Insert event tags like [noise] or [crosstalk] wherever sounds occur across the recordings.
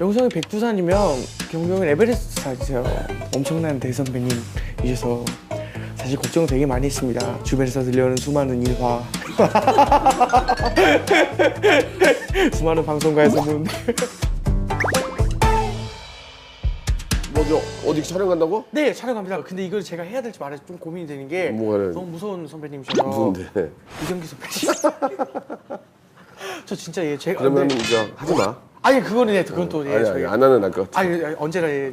명성이 백두산이면 경경은 에베레스트 사지세요. 엄청난 대선배님이셔서 사실 걱정 되게 많이 했습니다. 주변에서 들려오는 수많은 일화, [laughs] 수많은 방송가에서 보는 뭐죠? 어디 촬영 간다고? 네 촬영합니다. 근데 이걸 제가 해야 될지 말아야 좀 고민이 되는 게 뭐가 해야 돼? 너무 무서운 선배님이셔서 무서운데. 이경기 선배님. [laughs] [laughs] 저 진짜 예 제가 그러면 네. 이제 하지 마. 아니 그거는 예 그건 또 예, 아니 저희 아니 안 하는 날것 같아. 아니, 아니 언제나 예.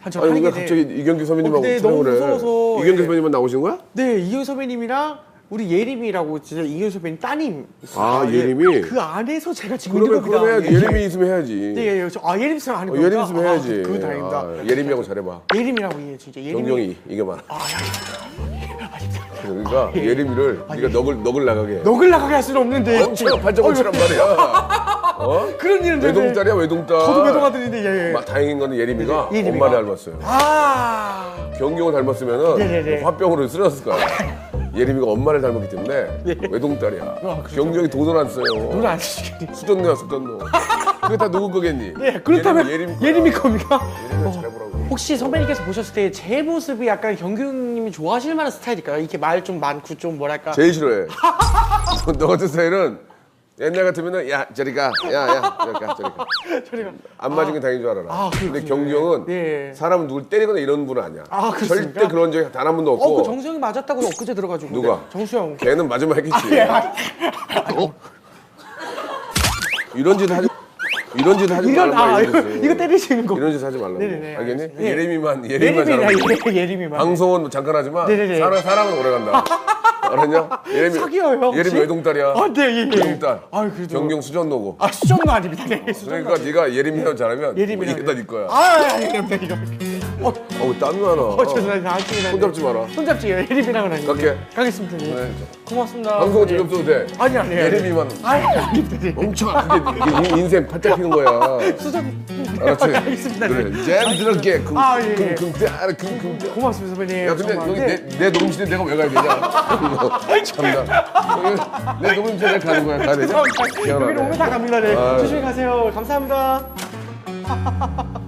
한저 아니 하는 왜게 갑자기 네. 이경규 선배님하고 어, 근데 너무 촬영을 해? 무서워서, 이경규 예. 선배님만 나오신 거야? 네 이경 선배님이랑 우리 예림이라고 진짜 이경 선배님 따님 있어요. 아, 예. 예림이? 그 안에서 제가 지금 그러면 겁니다. 해야지. 예. 예림이 있으면 해야지. 네, 예, 예. 저, 아 예림 있으면 하는 어, 거구나. 예림 있으면 아, 해야지. 그건 다행입니다. 아, 예림이하고 잘해봐. 예림이라고 예 진짜 예림이. 경경이 이겨봐. 아, 그러니까 예림이를 네가 넋을 넋을 나가게 해. 넋을 나가게 할 수는 없는데. 엄청 발자국처럼 말이야. 어? 그런 일은 되네. 외동딸이야 외동딸. 저도 외동 아들인데 예. 예. 마- 다행인 거는 예림이가 네, 예림이가. 엄마를 닮았어요. 아. 경경을 닮았으면은 네네네. 화병으로 쓰러졌을 거야. 예림이가 엄마를 닮았기 때문에 외동딸이야. 아, 그렇죠. 경경이 돈을 안 써요. 눈을 안 쓰시겠니? 수전노야 수전노. 그게 다 누구 거겠니? 네, 그렇다면 예림이, 예림이 겁니까? 예림이 잘해보라고. 혹시 선배님께서 보셨을 때 제 모습이 약간 경규님이 좋아하실 만한 스타일일까요? 이렇게 말 좀 많고 좀 뭐랄까 제일 싫어해. [laughs] 너 같은 스타일은 옛날 같으면은 야 저리 가, 야야 저리 가, 저리 가. [laughs] 저리 가 안 맞은 게 다행인 줄 알아라. 아, 근데 그렇군요. 경경은 네. 사람을 누굴 때리거나 이런 분은 아니야. 아, 그렇습니까? 절대 그런 적이 단 한 번도 없고. 어, 그 정수영이 맞았다고 엊그제 들어가지고 누가? 근데 정수영 걔는 맞으면 했겠지. 예, 아, 어? 이런 짓 하지. 이런 짓 하지 이건 말라. 아 이거, 이거 때리시는 거 이런 짓 하지 말라고. 네네네, 알겠니? 알겠습니다. 예. 예림이만 예림이만 예림이나. 예, 예림이만 방송은 잠깐 하지만 네네네. 사람 사람은 오래 간다. [laughs] 알았냐? 예림이 사귀어요, 혹시? 예림이 외동딸이야. 아, 네, 예, 예. 외동딸. 아유, 그래도. 경경 수전노고. 아 수정도 아닙니다 네 수정도 그러니까 네가 예림이랑 잘하면 예림이랑 이게 다네 거야. 아 아닙니다 이거 어, 어우 땀이 많아. 어 죄송합니다 아침이라 손잡지 마라. 손잡지 예림이랑은 아니고 갈게. 가겠습니다 네. 네. 고맙습니다 방송은 예. 재미없어도 돼. 아니 아니 예림이만 아니 네. 엄청 그게 네 인생 팔짝 피는 거야. 수정 알았지? [laughs] 알겠습니다 네. 그래. 잼스럽게 아, 예, 예. 쿵쿵따 쿵쿵따. 고맙습니다 선배님 야 근데 정말. 여기 네. 내, 내 녹음실에 내가 왜 가야 되냐? 참나. 여기 [laughs] 내 녹음실에 가는 거야. 가야 되냐? 여기로 오면 다 갑니다 네 아유. 조심히 가세요 감사합니다 [laughs]